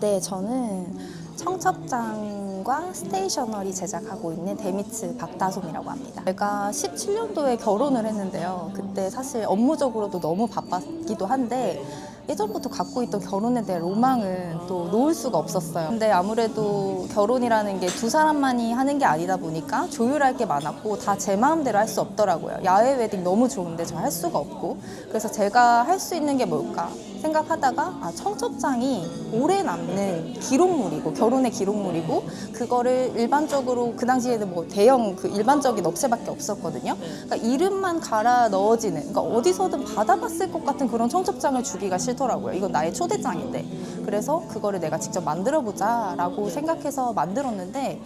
네, 저는 청첩장과 스테이셔너리 제작하고 있는 데미츠 박다솜이라고 합니다. 제가 17년도에 결혼을 했는데요. 그때 사실 업무적으로도 너무 바빴기도 한데 예전부터 갖고 있던 결혼에 대한 로망은 또 놓을 수가 없었어요. 근데 아무래도 결혼이라는 게 두 사람만이 하는 게 아니다 보니까 조율할 게 많았고 다 제 마음대로 할 수 없더라고요. 야외 웨딩 너무 좋은데 저 할 수가 없고 그래서 제가 할 수 있는 게 뭘까 생각하다가 아, 청첩장이 오래 남는 기록물이고 결혼의 기록물이고 그거를 일반적으로 그 당시에는 뭐 대형 그 일반적인 업체밖에 없었거든요. 그러니까 이름만 갈아 넣어지는 그러니까 어디서든 받아봤을 것 같은 그런 청첩장을 주기가 싫더라고요. 이건 나의 초대장인데 그래서 그거를 내가 직접 만들어 보자라고 생각해서 만들었는데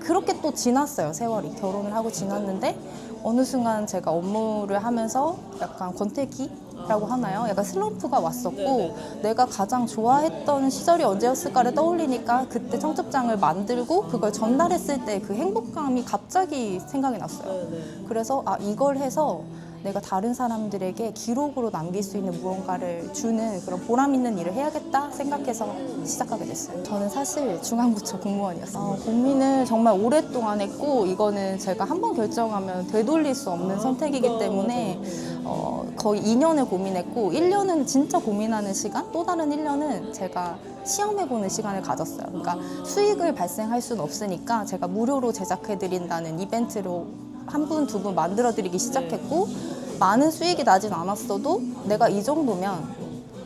그렇게 또 지났어요 세월이 결혼을 하고 지났는데 어느 순간 제가 업무를 하면서 약간 권태기 라고 하나요? 약간 슬럼프가 왔었고 내가 가장 좋아했던 시절이 언제였을까를 떠올리니까 그때 청첩장을 만들고 그걸 전달했을 때 그 행복감이 갑자기 생각이 났어요. 그래서 아 이걸 해서 내가 다른 사람들에게 기록으로 남길 수 있는 무언가를 주는 그런 보람 있는 일을 해야겠다 생각해서 시작하게 됐어요. 저는 사실 중앙부처 공무원이었어요. 어, 고민을 정말 오랫동안 했고 이거는 제가 한 번 결정하면 되돌릴 수 없는 선택이기 때문에 어, 거의 2년을 고민했고 1년은 진짜 고민하는 시간 또 다른 1년은 제가 시험해보는 시간을 가졌어요. 그러니까 수익을 발생할 수는 없으니까 제가 무료로 제작해드린다는 이벤트로 한 분, 두 분 만들어드리기 시작했고 많은 수익이 나진 않았어도 내가 이 정도면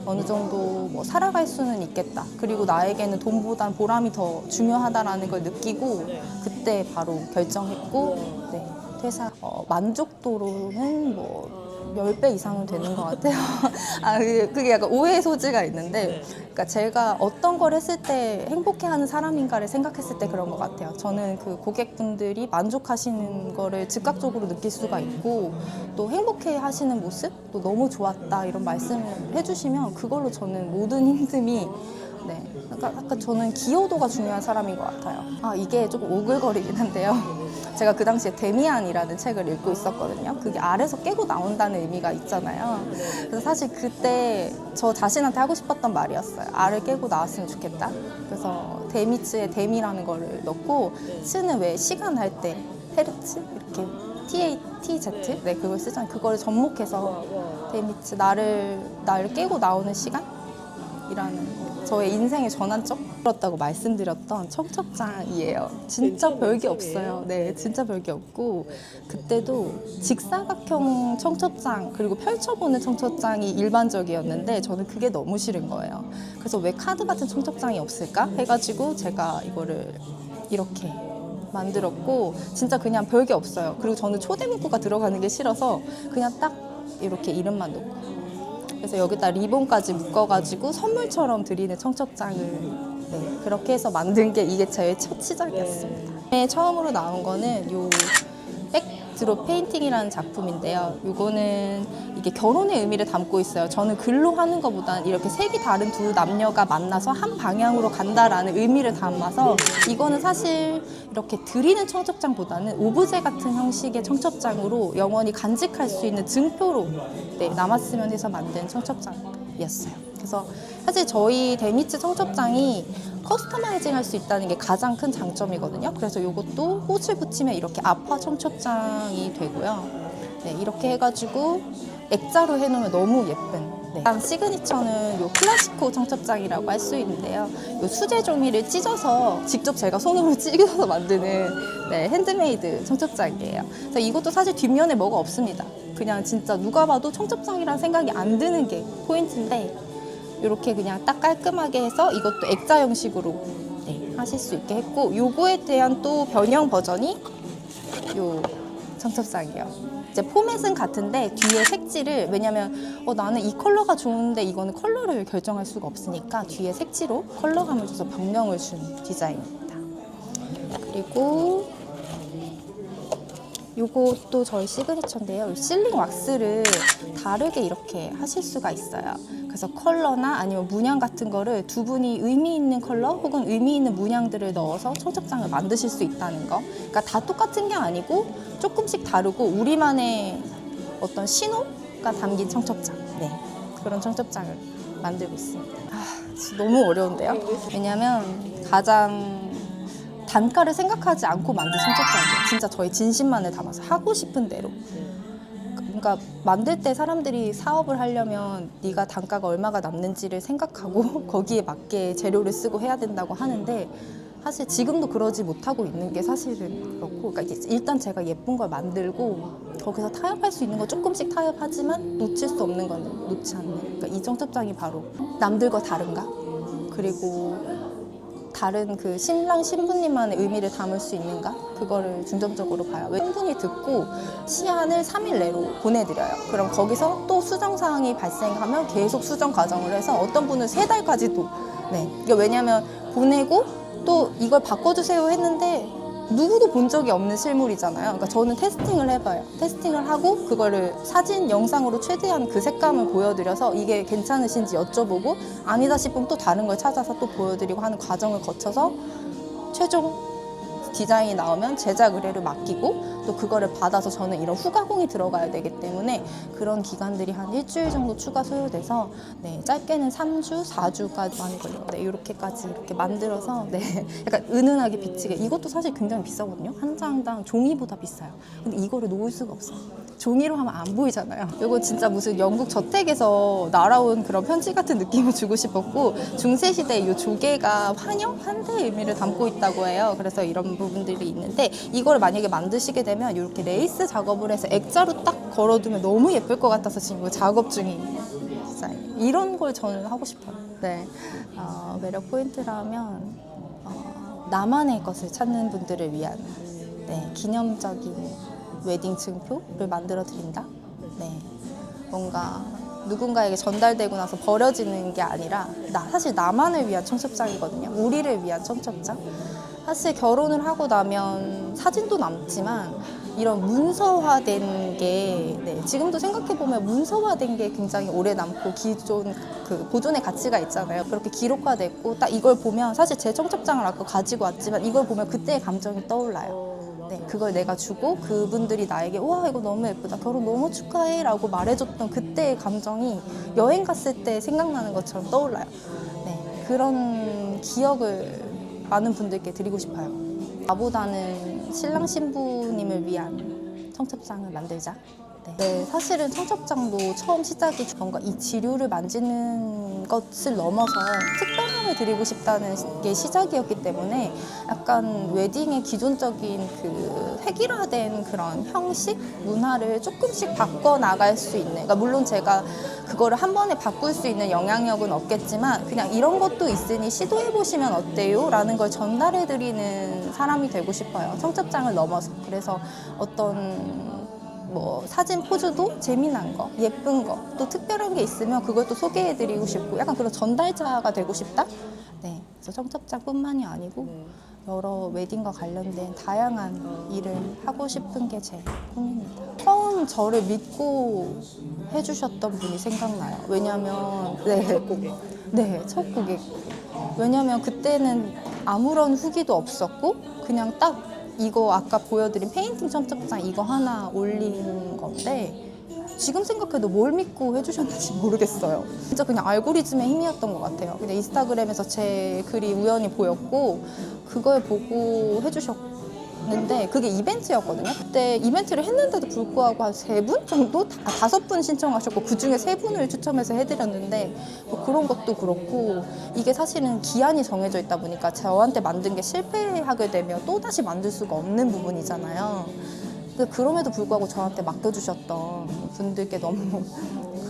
어느 정도 뭐 살아갈 수는 있겠다. 그리고 나에게는 돈보단 보람이 더 중요하다라는 걸 느끼고 그때 바로 결정했고 네, 퇴사 어, 만족도로는 뭐 10배 이상은 되는 것 같아요. 아, 그게 약간 오해의 소지가 있는데, 그러니까 제가 어떤 걸 했을 때 행복해하는 사람인가를 생각했을 때 그런 것 같아요. 저는 그 고객분들이 만족하시는 거를 즉각적으로 느낄 수가 있고, 또 행복해 하시는 모습, 또 너무 좋았다 이런 말씀을 해주시면 그걸로 저는 모든 힘듦이 네. 약간 저는 기여도가 중요한 사람인 것 같아요. 아, 이게 조금 오글거리긴 한데요. 제가 그 당시에 데미안이라는 책을 읽고 있었거든요. 그게 알에서 깨고 나온다는 의미가 있잖아요. 그래서 사실 그때 저 자신한테 하고 싶었던 말이었어요. 알을 깨고 나왔으면 좋겠다. 그래서 데미츠에 데미라는 거를 넣고 츠는 왜 시간 할 때 헤르츠 이렇게 T T Z 네 그걸 쓰잖아요. 그걸 접목해서 데미츠 나를 나를 깨고 나오는 시간이라는 저의 인생의 전환점 들었다고 말씀드렸던 청첩장이에요. 진짜 별게 없어요. 네, 진짜 별게 없고 그때도 직사각형 청첩장 그리고 펼쳐보는 청첩장이 일반적이었는데 저는 그게 너무 싫은 거예요. 그래서 왜 카드 같은 청첩장이 없을까 해가지고 제가 이거를 이렇게 만들었고 진짜 그냥 별게 없어요. 그리고 저는 초대 문구가 들어가는 게 싫어서 그냥 딱 이렇게 이름만 놓고 그래서 여기다 리본까지 묶어가지고 선물처럼 드리는 청첩장을 네, 그렇게 해서 만든 게 이게 제첫 시작이었습니다. 네, 처음으로 나온 거는 요 백드롭 페인팅이라는 작품인데요. 이거는 이게 결혼의 의미를 담고 있어요. 저는 글로 하는 것보다는 이렇게 색이 다른 두 남녀가 만나서 한 방향으로 간다라는 의미를 담아서 이거는 사실 이렇게 드리는 청첩장보다는 오브제 같은 형식의 청첩장으로 영원히 간직할 수 있는 증표로 네, 남았으면 해서 만든 청첩장이었어요. 그래서 사실 저희 데미츠 청첩장이 커스터마이징 할 수 있다는 게 가장 큰 장점이거든요. 그래서 이것도 꽃을 붙이면 이렇게 아파 청첩장이 되고요. 네, 이렇게 해가지고 액자로 해놓으면 너무 예쁜. 네. 시그니처는 요 클라시코 청첩장이라고 할 수 있는데요. 요 수제 종이를 찢어서 직접 제가 손으로 찢어서 만드는 네, 핸드메이드 청첩장이에요. 그래서 이것도 사실 뒷면에 뭐가 없습니다. 그냥 진짜 누가 봐도 청첩장이란 생각이 안 드는 게 포인트인데 이렇게 그냥 딱 깔끔하게 해서 이것도 액자 형식으로 네, 하실 수 있게 했고 요거에 대한 또 변형 버전이 요 청첩장이에요. 이제 포맷은 같은데 뒤에 색지를 왜냐면 어, 나는 이 컬러가 좋은데 이거는 컬러를 결정할 수가 없으니까 뒤에 색지로 컬러감을 줘서 변명을 준 디자인입니다. 그리고 요것도 저희 시그니처인데요. 실링 왁스를 다르게 이렇게 하실 수가 있어요. 그래서 컬러나 아니면 문양 같은 거를 두 분이 의미 있는 컬러 혹은 의미 있는 문양들을 넣어서 청첩장을 만드실 수 있다는 거. 그러니까 다 똑같은 게 아니고 조금씩 다르고 우리만의 어떤 신호가 담긴 청첩장. 네. 그런 청첩장을 만들고 있습니다. 아, 너무 어려운데요. 왜냐면 가장 단가를 생각하지 않고 만든 청첩장이에요. 진짜 저희 진심만을 담아서 하고 싶은 대로. 그러니까 만들 때 사람들이 사업을 하려면 네가 단가가 얼마가 남는지를 생각하고 거기에 맞게 재료를 쓰고 해야 된다고 하는데 사실 지금도 그러지 못하고 있는 게 사실은 그렇고 그러니까 일단 제가 예쁜 걸 만들고 거기서 타협할 수 있는 거 조금씩 타협하지만 놓칠 수 없는 건 놓지 않는 그러니까 이 청첩장이 바로 남들과 다른가 그리고 다른 그 신랑 신부님만의 의미를 담을 수 있는가 그거를 중점적으로 봐요. 왜 신분이 듣고 시안을 3일 내로 보내드려요. 그럼 거기서 또 수정 사항이 발생하면 계속 수정 과정을 해서 어떤 분은 세 달까지도 네 이게 왜냐면 보내고 또 이걸 바꿔주세요 했는데 누구도 본 적이 없는 실물이잖아요. 그러니까 저는 테스팅을 해봐요. 테스팅을 하고 그거를 사진, 영상으로 최대한 그 색감을 보여드려서 이게 괜찮으신지 여쭤보고 아니다 싶으면 또 다른 걸 찾아서 또 보여드리고 하는 과정을 거쳐서 최종 디자인이 나오면 제작 의뢰를 맡기고 또 그거를 받아서 저는 이런 후가공이 들어가야 되기 때문에 그런 기간들이 한 일주일 정도 추가 소요돼서 네, 짧게는 3주, 4주까지 많이 걸려요. 네, 이렇게까지 이렇게 만들어서 네, 약간 은은하게 비치게 이것도 사실 굉장히 비싸거든요. 한 장당 종이보다 비싸요. 근데 이거를 놓을 수가 없어요. 종이로 하면 안 보이잖아요. 이거 진짜 무슨 영국 저택에서 날아온 그런 편지 같은 느낌을 주고 싶었고 중세 시대 이 조개가 환영, 환대의 의미를 담고 있다고 해요. 그래서 이런 부분들이 있는데 이거를 만약에 만드시게 되면 이렇게 레이스 작업을 해서 액자로 딱 걸어두면 너무 예쁠 것 같아서 지금 작업 디자인. 이런 걸 저는 하고 싶어요. 네, 어, 매력 포인트라면 어, 나만의 것을 찾는 분들을 위한 네, 기념적인 웨딩 증표를 만들어 드린다. 네. 뭔가 누군가에게 전달되고 나서 버려지는 게 아니라 나 사실 나만을 위한 청첩장이거든요. 우리를 위한 청첩장. 사실 결혼을 하고 나면 사진도 남지만 이런 문서화된 게 네, 지금도 생각해 보면 문서화된 게 굉장히 오래 남고 기존 그 보존의 가치가 있잖아요. 그렇게 기록화됐고 딱 이걸 보면 사실 제 청첩장을 아까 가지고 왔지만 이걸 보면 그때의 감정이 떠올라요. 네, 그걸 내가 주고 그분들이 나에게 와 이거 너무 예쁘다 결혼 너무 축하해 라고 말해줬던 그때의 감정이 여행 갔을 때 생각나는 것처럼 떠올라요. 네, 그런 기억을 많은 분들께 드리고 싶어요. 나보다는 신랑 신부님을 위한 청첩장을 만들자. 네. 네, 사실은 청첩장도 처음 시작이 뭔가 이 지류를 만지는 것을 넘어서 특별 함을 드리고 싶다는 게 시작이었기 때문에 약간 웨딩의 기존적인 그 획일화된 그런 형식, 문화를 조금씩 바꿔 나갈 수 있는. 그러니까 물론 제가 그거를 한 번에 바꿀 수 있는 영향력은 없겠지만 그냥 이런 것도 있으니 시도해 보시면 어때요? 라는 걸 전달해 드리는 사람이 되고 싶어요. 청첩장을 넘어서. 그래서 어떤 뭐 사진 포즈도 재미난 거, 예쁜 거, 또 특별한 게 있으면 그걸 또 소개해드리고 싶고 약간 그런 전달자가 되고 싶다. 네, 그래서 청첩장뿐만이 아니고 여러 웨딩과 관련된 다양한 일을 하고 싶은 게 제 꿈입니다. 처음 저를 믿고 해주셨던 분이 생각나요. 왜냐면 네. 네, 첫 고객. 왜냐면 그때는 아무런 후기도 없었고 그냥 딱 이거 아까 보여드린 페인팅 청첩장 이거 하나 올린 건데 지금 생각해도 뭘 믿고 해주셨는지 모르겠어요. 진짜 그냥 알고리즘의 힘이었던 것 같아요. 그냥 인스타그램에서 제 글이 우연히 보였고 그걸 보고 해주셨 는데 그게 이벤트였거든요. 그때 이벤트를 했는데도 불구하고 한 세 분 정도? 다- 다섯 분 신청하셨고 그 중에 세 분을 추첨해서 해드렸는데 뭐 그런 것도 그렇고 이게 사실은 기한이 정해져 있다 보니까 저한테 만든 게 실패하게 되면 또 다시 만들 수가 없는 부분이잖아요. 근데 그럼에도 불구하고 저한테 맡겨주셨던 분들께 너무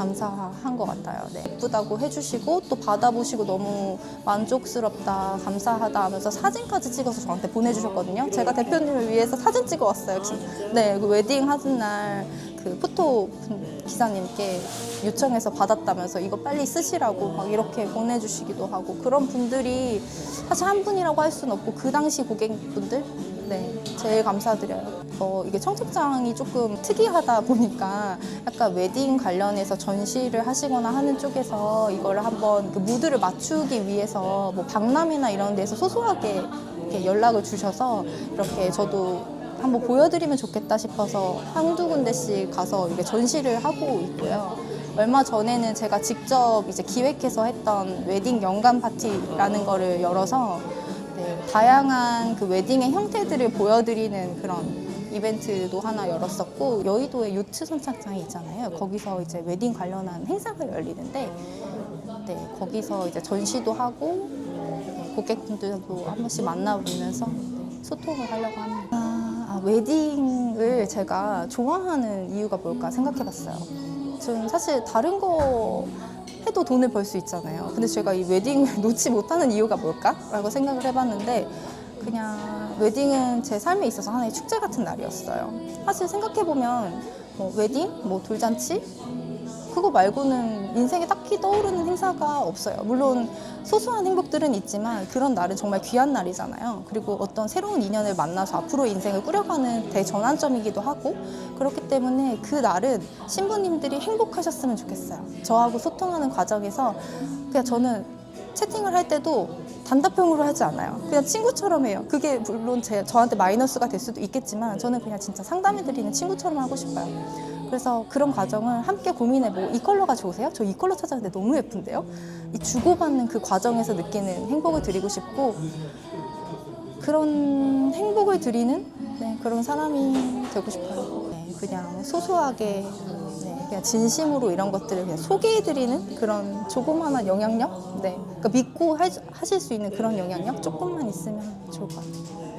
감사한 것 같아요. 네. 예쁘다고 해주시고 또 받아보시고 너무 만족스럽다, 감사하다 하면서 사진까지 찍어서 저한테 보내주셨거든요. 제가 대표님을 위해서 사진 찍어왔어요. 기- 네, 그 웨딩 하는 날 그 포토 분- 기사님께 요청해서 받았다면서 이거 빨리 쓰시라고 막 이렇게 보내주시기도 하고 그런 분들이 사실 한 분이라고 할 수는 없고 그 당시 고객분들 네 제일 감사드려요. 어, 이게 청첩장이 조금 특이하다 보니까 약간 웨딩 관련해서 전시를 하시거나 하는 쪽에서 이거를 한번 그 무드를 맞추기 위해서 뭐 박람회나 이런 데서 소소하게 이렇게 연락을 주셔서 이렇게 저도 한번 보여드리면 좋겠다 싶어서 한두 군데씩 가서 이렇게 전시를 하고 있고요. 얼마 전에는 제가 직접 이제 기획해서 했던 웨딩 연간 파티라는 거를 열어서 네, 다양한 그 웨딩의 형태들을 보여드리는 그런 이벤트도 하나 열었었고 여의도에 요트 선착장이 있잖아요. 거기서 이제 웨딩 관련한 행사가 열리는데 네, 거기서 이제 전시도 하고 네, 고객분들도 한 번씩 만나보면서 네, 소통을 하려고 합니다. 아, 아, 웨딩을 제가 좋아하는 이유가 뭘까 생각해봤어요. 저는 사실 다른 거 해도 돈을 벌 수 있잖아요. 근데 제가 이 웨딩을 놓지 못하는 이유가 뭘까라고 생각을 해봤는데 그냥 웨딩은 제 삶에 있어서 하나의 축제 같은 날이었어요. 사실 생각해보면 뭐 웨딩, 뭐 돌잔치 그거 말고는 인생에 딱히 떠오르는 행사가 없어요. 물론 소소한 행복들은 있지만 그런 날은 정말 귀한 날이잖아요. 그리고 어떤 새로운 인연을 만나서 앞으로 인생을 꾸려가는 대전환점이기도 하고 그렇기 때문에 그 날은 신부님들이 행복하셨으면 좋겠어요. 저하고 소통하는 과정에서 그냥 저는 채팅을 할 때도 단답형으로 하지 않아요. 그냥 친구처럼 해요. 그게 물론 제, 저한테 마이너스가 될 수도 있겠지만 저는 그냥 진짜 상담해드리는 친구처럼 하고 싶어요. 그래서 그런 과정을 함께 고민해보고 이 컬러가 좋으세요? 저 이 컬러 찾았는데 너무 예쁜데요? 이 주고받는 그 과정에서 느끼는 행복을 드리고 싶고 그런 행복을 드리는 네, 그런 사람이 되고 싶어요. 네, 그냥 소소하게 네, 그냥 진심으로 이런 것들을 그냥 소개해드리는 그런 조그마한 영향력? 네, 그러니까 믿고 하, 하실 수 있는 그런 영향력 조금만 있으면 좋을 것 같아요.